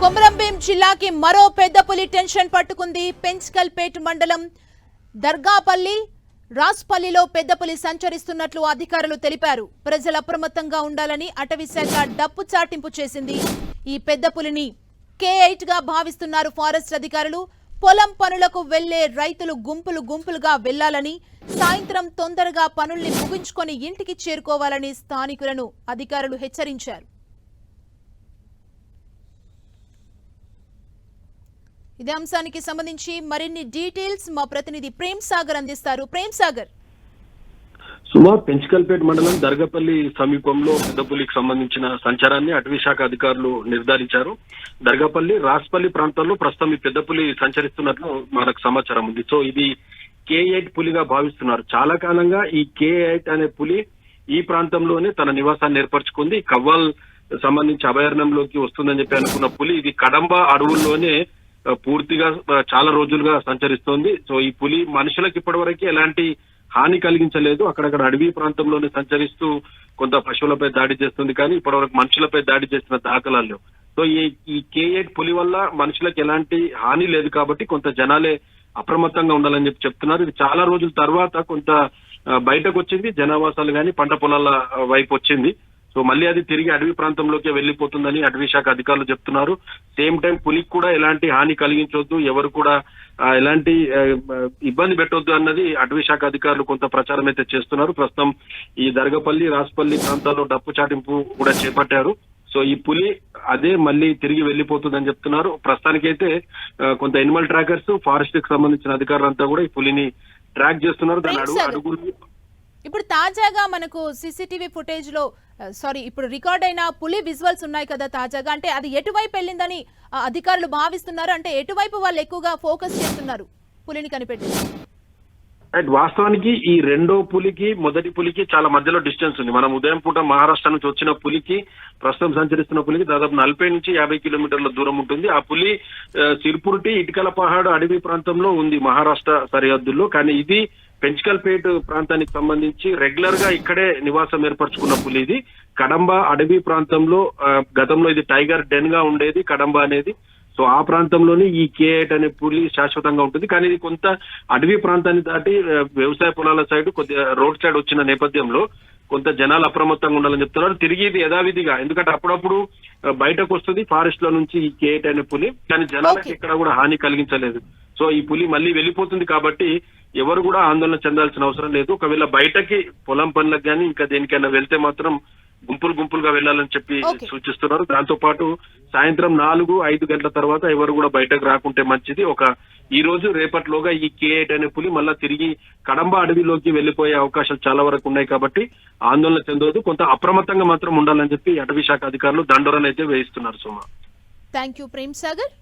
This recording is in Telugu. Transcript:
కొమరంభీం జిల్లాకి మరో పెద్ద పులి టెన్షన్ పట్టుకుంది పెంచ్కల్పేట్ మండలం దర్గాపల్లి. రాస్పల్లిలో పెద్ద పులి సంచరిస్తున్నట్లు అధికారులు తెలిపారు. ప్రజలు అప్రమత్తంగా ఉండాలని అటవీ శాఖ డప్పు చాటింపు చేసింది. ఈ పెద్ద పులిని కే ఎయిట్గా భావిస్తున్నారు ఫారెస్ట్ అధికారులు. పొలం పనులకు వెళ్ళే రైతులు గుంపులు గుంపులుగా వెళ్ళాలని సాయంత్రం తొందరగా పనుల్ని ముగించుకొని ఇంటికి చేరుకోవాలని స్థానికులను అధికారులు హెచ్చరించారు. ఇదే అంశానికి సంబంధించి మరిన్ని డీటెయిల్స్ మా ప్రతినిధి ప్రేమ్ సాగర్ అందిస్తారు. ప్రేమ్ సాగర్. సుమా పెంచికల్పేట మండలం దర్గపల్లి సమీపంలో పెద్దపులికి సంబంధించిన సంచారాన్ని అటవీ శాఖ అధికారులు నిర్ధారించారు. దర్గపల్లి రాస్పల్లి ప్రాంతాల్లో ప్రస్తుతం ఈ పెద్దపులి సంచరిస్తున్నట్లు మనకు సమాచారం ఉంది. సో ఇది కే ఎయిట్ పులిగా భావిస్తున్నారు. చాలా కాలంగా ఈ కే ఎయిట్ అనే పులి ఈ ప్రాంతంలోనే తన నివాసాన్ని ఏర్పరచుకుంది. కవ్వాల్ సంబంధించి అభయారణ్యంలోకి వస్తుందని చెప్పి అనుకున్న పులి ఇది కడంబ అడవుల్లోనే పూర్తిగా చాలా రోజులుగా సంచరిస్తోంది. సో ఈ పులి మనుషులకు ఇప్పటివరకు ఎలాంటి హాని కలిగించలేదు. అక్కడక్కడ అడవి ప్రాంతంలోనే సంచరిస్తూ కొంత పశువులపై దాడి చేస్తుంది. కానీ ఇప్పటివరకు మనుషులపై దాడి చేసిన దాఖలాలు లేవు. సో ఈ ఈ కే ఎయిట్ పులి వల్ల మనుషులకు ఎలాంటి హాని లేదు కాబట్టి కొంత జనాలే అప్రమత్తంగా ఉండాలని చెప్పి చెప్తున్నారు. ఇది చాలా రోజుల తర్వాత కొంత బయటకు వచ్చింది. జనావాసాలు కానీ పంట పొలాల వైపు వచ్చింది. సో మళ్ళీ అది తిరిగి అడవి ప్రాంతంలోకి వెళ్ళిపోతుందని అటవీ శాఖ అధికారులు చెప్తున్నారు. సేమ్ టైం పులికి కూడా ఎలాంటి హాని కలిగించొద్దు ఎవరు కూడా ఎలాంటి ఇబ్బంది పెట్టొద్దు అన్నది అటవీ శాఖ అధికారులు కొంత ప్రచారం అయితే చేస్తున్నారు. ప్రస్తుతం ఈ దర్గపల్లి రాస్పల్లి ప్రాంతాల్లో డప్పు చాటింపు కూడా చేపట్టారు. సో ఈ పులి అదే మళ్ళీ తిరిగి వెళ్ళిపోతుందని చెప్తున్నారు. ప్రస్తుతానికైతే కొంత ఎనిమల్ ట్రాకర్స్ ఫారెస్ట్కి సంబంధించిన అధికారులంతా కూడా ఈ పులిని ట్రాక్ చేస్తున్నారు. దాని. అడుగులు ఇప్పుడు తాజాగా మనకు సీసీటీవీ ఫుటేజ్లో సారీ ఇప్పుడు రికార్డ్ అయిన పులి విజువల్స్ ఉన్నాయి కదా తాజాగా. అంటే అది ఎటువైపు వెళ్ళిందని అధికారులు భావిస్తున్నారు. అంటే ఎటువైపు వాళ్ళు ఎక్కువగా ఫోకస్ చేస్తున్నారు పులిని కనిపెట్టి అండ్ వాస్తవానికి ఈ రెండో పులికి మొదటి పులికి చాలా మధ్యలో డిస్టెన్స్ ఉంది. మనం ఉదయం పూట మహారాష్ట్ర నుంచి వచ్చిన పులికి ప్రస్తుతం సంచరిస్తున్న పులికి దాదాపు నలభై నుంచి యాభై కిలోమీటర్ల దూరం ఉంటుంది. ఆ పులి సిర్పుర్టి ఇటుకల పహాడు అడవి ప్రాంతంలో ఉంది మహారాష్ట్ర సరిహద్దుల్లో. కానీ ఇది పెంచికల్పేట్ ప్రాంతానికి సంబంధించి రెగ్యులర్గా ఇక్కడే నివాసం ఏర్పరచుకున్న పులి ఇది. కడంబ అడవి ప్రాంతంలో గతంలో ఇది టైగర్ డెన్గా ఉండేది కడంబ అనేది. సో ఆ ప్రాంతంలోనే ఈ కే ఎయిట్ అనే పులి శాశ్వతంగా ఉంటుంది. కానీ ఇది కొంత అడవి ప్రాంతాన్ని దాటి వ్యవసాయ పొలాల సైడ్ కొద్దిగా రోడ్ సైడ్ వచ్చిన నేపథ్యంలో కొంత జనాలు అప్రమత్తంగా ఉండాలని చెప్తున్నారు. తిరిగి ఇది యథావిధిగా ఎందుకంటే అప్పుడప్పుడు బయటకు వస్తుంది ఫారెస్ట్లో నుంచి ఈ కే ఎయిట్ అనే పులి. కానీ జనాలకు. ఎక్కడ కూడా హాని కలిగించలేదు. సో ఈ పులి మళ్ళీ వెళ్ళిపోతుంది కాబట్టి ఎవరు కూడా ఆందోళన చెందాల్సిన అవసరం లేదు. ఒకవేళ బయటకి పొలం పనులకు కానీ ఇంకా దేనికైనా వెళ్తే మాత్రం గుంపులు గుంపులుగా వెళ్ళాలని చెప్పి. సూచిస్తున్నారు. దాంతో పాటు సాయంత్రం నాలుగు ఐదు గంటల తర్వాత ఎవరు కూడా బయటకు రాకుంటే మంచిది. ఒక ఈ రోజు రేపటిలోగా ఈ కే ఎయిట్ అనే పులి మళ్ళా తిరిగి కడంబ అడవిలోకి వెళ్ళిపోయే అవకాశాలు చాలా వరకు ఉన్నాయి కాబట్టి ఆందోళన చెందవద్దు. కొంత అప్రమత్తంగా మాత్రం ఉండాలని చెప్పి అటవీ శాఖ అధికారులు దండోరనైతే వేయిస్తున్నారు సుమా. Thank you Prem Sagar